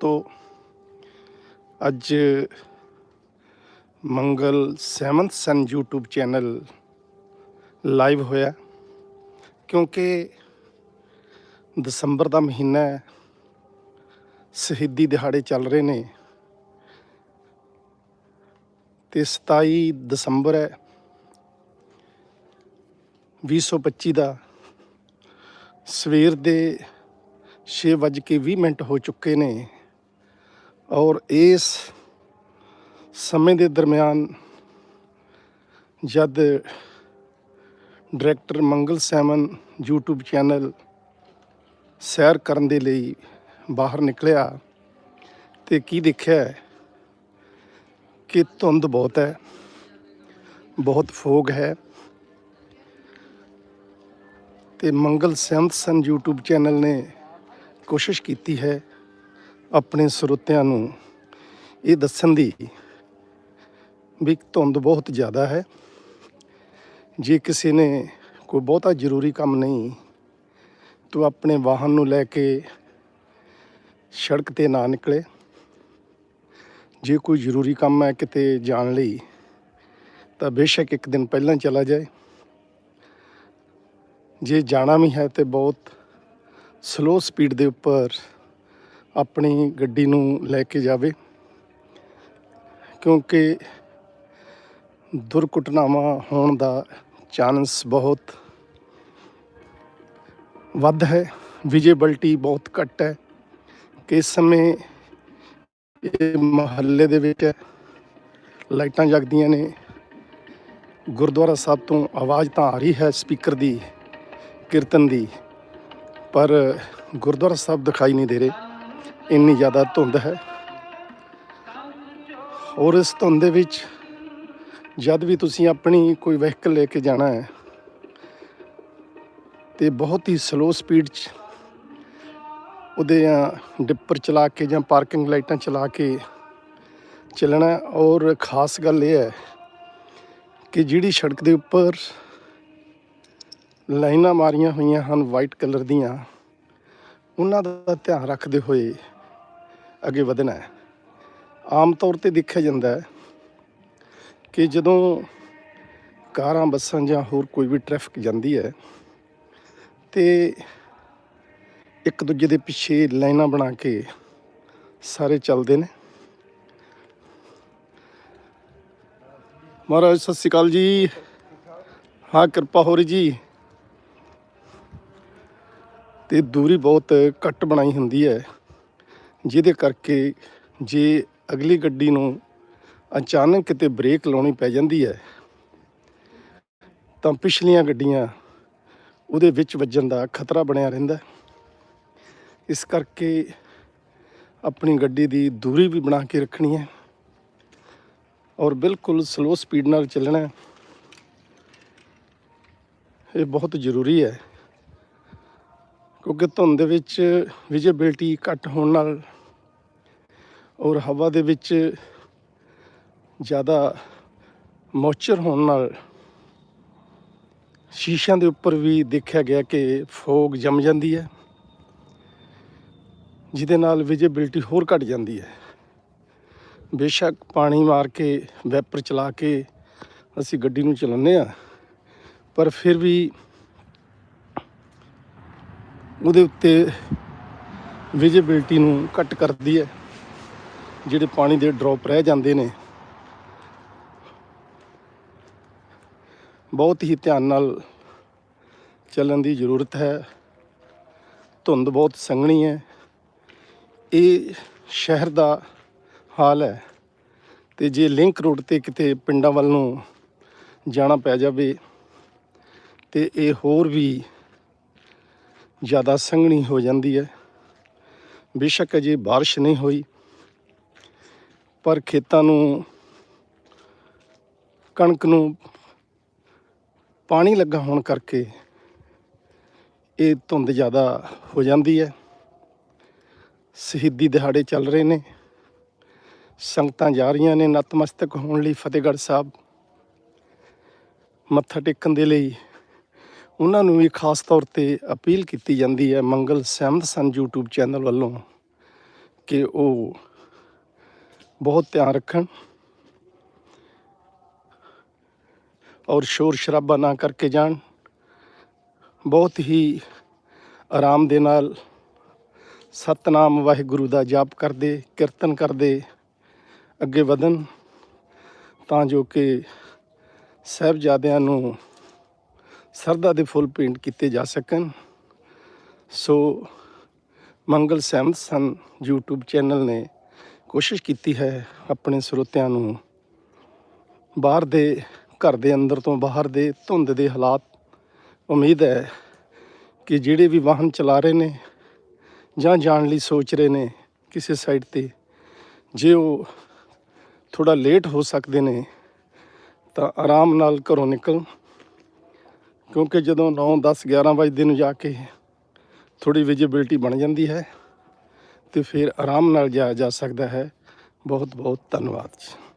ਦੋਸਤੋ, ਅੱਜ Mangal seventh sun YouTube channel live ਹੋਇਆ ਕਿਉਂਕਿ ਦਸੰਬਰ ਦਾ ਮਹੀਨਾ ਹੈ, ਸ਼ਹੀਦੀ ਦਿਹਾੜੇ ਚੱਲ ਰਹੇ ਨੇ ਤੇ 27 ਦਸੰਬਰ ਹੈ 2025 ਦਾ। ਸਵੇਰ ਦੇ 6:20 ਮਿੰਟ ਹੋ ਚੁੱਕੇ ਨੇ। ਔਰ ਇਸ ਸਮੇਂ ਦੇ ਦਰਮਿਆਨ ਜਦ director Mangal Samson YouTube channel ਸੈਰ ਕਰਨ ਦੇ ਲਈ ਬਾਹਰ ਨਿਕਲਿਆ ਤੇ ਕੀ ਦੇਖਿਆ ਕਿ ਧੁੰਦ ਬਹੁਤ ਹੈ, ਬਹੁਤ ਫੋਗ ਹੈ ਤੇ ਮੰਗਲ ਸੈਮਤ ਸਨ YouTube ਚੈਨਲ ਨੇ ਕੋਸ਼ਿਸ਼ ਕੀਤੀ ਹੈ ਆਪਣੇ ਸਰੋਤਿਆਂ ਨੂੰ ਇਹ ਦੱਸਣ ਦੀ ਵੀ ਧੁੰਦ ਬਹੁਤ ਜ਼ਿਆਦਾ ਹੈ। ਜੇ ਕਿਸੇ ਨੇ ਕੋਈ ਬਹੁਤਾ ਜ਼ਰੂਰੀ ਕੰਮ ਨਹੀਂ, ਤੋ ਆਪਣੇ ਵਾਹਨ ਨੂੰ ਲੈ ਕੇ ਸੜਕ ਤੇ ਨਾ ਨਿਕਲੇ। ਜੇ ਕੋਈ ਜ਼ਰੂਰੀ ਕੰਮ ਹੈ ਕਿਤੇ ਜਾਣ ਲਈ, ਤਾਂ ਬੇਸ਼ੱਕ ਇੱਕ ਦਿਨ ਪਹਿਲਾਂ ਚਲਾ ਜਾਏ। ਜੇ ਜਾਣਾ ਵੀ ਹੈ ਤੇ ਬਹੁਤ ਸਲੋ ਸਪੀਡ ਦੇ ਉੱਪਰ ਆਪਣੀ ਗੱਡੀ ਨੂੰ ਲੈ ਕੇ ਜਾਵੇ, ਕਿਉਂਕਿ ਦੁਰਘਟਨਾਵਾਂ ਹੋਣ ਦਾ ਚਾਂਸ ਬਹੁਤ ਵੱਧ ਹੈ। ਵਿਜੀਬਿਲਟੀ ਬਹੁਤ ਘੱਟ ਹੈ। ਕਿਸ ਸਮੇਂ ਇਹ ਮਹੱਲੇ ਦੇ ਵਿੱਚ ਲਾਈਟਾਂ ਜਗਦੀਆਂ ਨੇ, ਗੁਰਦੁਆਰਾ ਸਾਹਿਬ ਤੋਂ ਆਵਾਜ਼ ਤਾਂ ਆ ਰਹੀ ਹੈ ਸਪੀਕਰ ਦੀ, ਕੀਰਤਨ ਦੀ, ਪਰ ਗੁਰਦੁਆਰਾ ਸਾਹਿਬ ਦਿਖਾਈ ਨਹੀਂ ਦੇ ਰਹੇ। ਇੰਨੀ ਜ਼ਿਆਦਾ ਧੁੰਦ ਹੈ। ਔਰ ਇਸ ਧੁੰਦ ਦੇ ਵਿੱਚ ਜਦ ਵੀ ਤੁਸੀਂ ਆਪਣੀ ਕੋਈ ਵਹੀਕਲ ਲੈ ਕੇ ਜਾਣਾ ਹੈ ਤੇ ਬਹੁਤ ਹੀ ਸਲੋ ਸਪੀਡ 'ਚ ਉਹਦੇ ਅ, ਡਿੱਪਰ ਚਲਾ ਕੇ ਜਾਂ ਪਾਰਕਿੰਗ ਲਾਈਟਾਂ ਚਲਾ ਕੇ ਚੱਲਣਾ ਔਰ ਖਾਸ ਗੱਲ ਇਹ ਹੈ ਕਿ ਜਿਹੜੀ ਸੜਕ ਦੇ ਉੱਪਰ ਲਾਈਨਾਂ ਮਾਰੀਆਂ ਹੋਈਆਂ ਹਨ ਵਾਈਟ ਕਲਰ ਦੀਆਂ ਉਹਨਾਂ ਦਾ ਧਿਆਨ ਰੱਖਦੇ ਹੋਏ ਅੱਗੇ ਵਧਣਾ ਹੈ। ਆਮ ਤੌਰ ਤੇ ਦੇਖਿਆ ਜਾਂਦਾ ਹੈ ਕਿ ਜਦੋਂ ਕਾਰਾਂ, ਬੱਸਾਂ ਜਾਂ ਹੋਰ ਕੋਈ ਵੀ ਟ੍ਰੈਫਿਕ ਜਾਂਦੀ ਹੈ ਤੇ ਇੱਕ ਦੂਜੇ ਦੇ ਪਿੱਛੇ ਲਾਈਨਾਂ ਬਣਾ ਕੇ ਸਾਰੇ ਚੱਲਦੇ ਨੇ। ਮਹਾਰਾਜ, ਸਤਿ ਸ਼੍ਰੀ ਅਕਾਲ ਜੀ। ਹਾਂ, ਕਿਰਪਾ ਹੋ ਰਹੀ ਜੀ। ਤੇ ਦੂਰੀ ਬਹੁਤ ਘੱਟ ਬਣਾਈ ਹੁੰਦੀ ਹੈ। ਜਿਹਦੇ ਕਰਕੇ ਜੇ ਅਗਲੀ ਗੱਡੀ ਨੂੰ ਅਚਾਨਕ ਕਿਤੇ ਬ੍ਰੇਕ ਲਾਉਣੀ ਪੈ ਜਾਂਦੀ ਹੈ, ਤਾਂ ਪਿਛਲੀਆਂ ਗੱਡੀਆਂ ਉਹਦੇ ਵਿੱਚ ਵੱਜਣ ਦਾ ਖਤਰਾ ਬਣਿਆ ਰਹਿੰਦਾ ਇਸ ਕਰਕੇ ਆਪਣੀ ਗੱਡੀ ਦੀ ਦੂਰੀ ਵੀ ਬਣਾ ਕੇ ਰੱਖਣੀ ਹੈ ਔਰ ਬਿਲਕੁਲ ਸਲੋ ਸਪੀਡ ਨਾਲ ਚੱਲਣਾ ਇਹ ਬਹੁਤ ਜ਼ਰੂਰੀ ਹੈ। ਕਿਉਂਕਿ ਧੁੰਦ ਦੇ ਵਿੱਚ ਵਿਜ਼ਿਬਿਲਟੀ ਘੱਟ ਹੋਣ ਨਾਲ ਔਰ ਹਵਾ ਦੇ ਵਿੱਚ ਜ਼ਿਆਦਾ ਮੋਇਸਚਰ ਹੋਣ ਨਾਲ ਸ਼ੀਸ਼ਿਆਂ ਦੇ ਉੱਪਰ ਵੀ ਦੇਖਿਆ ਗਿਆ ਕਿ ਫੋਗ ਜੰਮ ਜਾਂਦੀ ਹੈ, ਜਿਹਦੇ ਨਾਲ ਵਿਜ਼ਿਬਿਲਟੀ ਹੋਰ ਘਟ ਜਾਂਦੀ ਹੈ। ਬੇਸ਼ੱਕ ਪਾਣੀ ਮਾਰ ਕੇ ਵੈਪਰ ਚਲਾ ਕੇ ਅਸੀਂ ਗੱਡੀ ਨੂੰ ਚਲਾਉਂਦੇ ਆ ਪਰ ਫਿਰ ਵੀ ਉਹਦੇ ਉੱਤੇ ਵਿਜ਼ਿਬਿਲਟੀ ਨੂੰ ਘੱਟ ਕਰਦੀ ਹੈ, ਜਿਹੜੇ ਪਾਣੀ ਦੇ ਡ੍ਰੌਪ ਰਹਿ ਜਾਂਦੇ ਨੇ। ਬਹੁਤ ਹੀ ਧਿਆਨ ਨਾਲ ਚੱਲਣ ਦੀ ਜ਼ਰੂਰਤ ਹੈ। ਧੁੰਦ ਬਹੁਤ ਸੰਘਣੀ ਹੈ। ਇਹ ਸ਼ਹਿਰ ਦਾ ਹਾਲ ਹੈ ਤੇ ਜੇ ਲਿੰਕ ਰੋਡ ਤੇ ਕਿਤੇ ਪਿੰਡਾਂ ਵੱਲ ਨੂੰ ਜਾਣਾ ਪੈ ਜਾਵੇ ਤੇ ਇਹ ਹੋਰ ਵੀ ਜ਼ਿਆਦਾ ਸੰਘਣੀ ਹੋ ਜਾਂਦੀ ਹੈ। ਬੇਸ਼ੱਕ ਅਜੇ ਬਾਰਿਸ਼ ਨਹੀਂ ਹੋਈ, ਪਰ ਖੇਤਾਂ ਨੂੰ, ਕਣਕ ਨੂੰ ਪਾਣੀ ਲੱਗਾ ਹੋਣ ਕਰਕੇ ਇਹ ਧੁੰਦ ਜ਼ਿਆਦਾ ਹੋ ਜਾਂਦੀ ਹੈ। ਸ਼ਹੀਦੀ ਦਿਹਾੜੇ ਚੱਲ ਰਹੇ ਨੇ। ਸੰਗਤਾਂ ਜਾ ਰਹੀਆਂ ਨੇ। ਨਤਮਸਤਕ ਹੋਣ ਲਈ ਫਤਿਹਗੜ੍ਹ ਸਾਹਿਬ। ਮੱਥਾ ਟੇਕਣ ਦੇ ਲਈ ਉਹਨਾਂ ਨੂੰ ਵੀ ਖਾਸ ਤੌਰ ਤੇ ਅਪੀਲ ਕੀਤੀ ਜਾਂਦੀ ਹੈ ਮੰਗਲ ਸਹਿਮਤ ਸਨ YouTube ਚੈਨਲ ਵੱਲੋਂ ਕਿ ਉਹ ਬਹੁਤ ਧਿਆਨ ਰੱਖਣ ਔਰ ਸ਼ੋਰ ਸ਼ਰਾਬਾ ਨਾ ਕਰਕੇ ਜਾਣ, ਬਹੁਤ ਹੀ ਆਰਾਮ ਦੇ ਨਾਲ ਸਤਨਾਮ ਵਾਹਿਗੁਰੂ ਦਾ ਜਾਪ ਕਰਦੇ, ਕੀਰਤਨ ਕਰਦੇ, ਅੱਗੇ ਵਧਣ ਤਾਂ ਜੋ ਕਿ ਸਾਹਿਬਜ਼ਾਦਿਆਂ ਨੂੰ ਸਰਦਾ ਦੇ ਫੁੱਲ ਪੇਂਟ ਕੀਤੇ ਜਾ ਸਕਣ। ਸੋ ਮੰਗਲ ਸਹਿਮਤ ਸਨ YouTube ਚੈਨਲ ਨੇ ਕੋਸ਼ਿਸ਼ ਕੀਤੀ ਹੈ ਆਪਣੇ ਸਰੋਤਿਆਂ ਨੂੰ ਬਾਹਰ ਦੇ ਘਰ ਦੇ ਅੰਦਰ ਤੋਂ ਬਾਹਰ ਦੇ ਧੁੰਦ ਦੇ ਹਾਲਾਤ। ਉਮੀਦ ਹੈ ਕਿ ਜਿਹੜੇ ਵੀ ਵਾਹਨ ਚਲਾ ਰਹੇ ਨੇ ਜਾਂ ਜਾਣ ਲਈ ਸੋਚ ਰਹੇ ਨੇ ਕਿਸੇ ਸਾਈਡ ਤੇ, ਜੇ ਉਹ ਥੋੜਾ ਲੇਟ ਹੋ ਸਕਦੇ ਨੇ ਤਾਂ ਆਰਾਮ ਨਾਲ ਘਰੋਂ ਨਿਕਲ ਕਿਉਂਕਿ ਜਦੋਂ 9 10 11 ਵਜੇ ਨੂੰ ਜਾ ਕੇ ਥੋੜੀ ਵਿਜੀਬਿਲਟੀ ਬਣ ਜਾਂਦੀ ਹੈ ਤੇ ਫਿਰ ਆਰਾਮ ਨਾਲ ਜਾਇਆ ਜਾ ਸਕਦਾ ਹੈ। ਬਹੁਤ ਬਹੁਤ ਧੰਨਵਾਦ ਜੀ।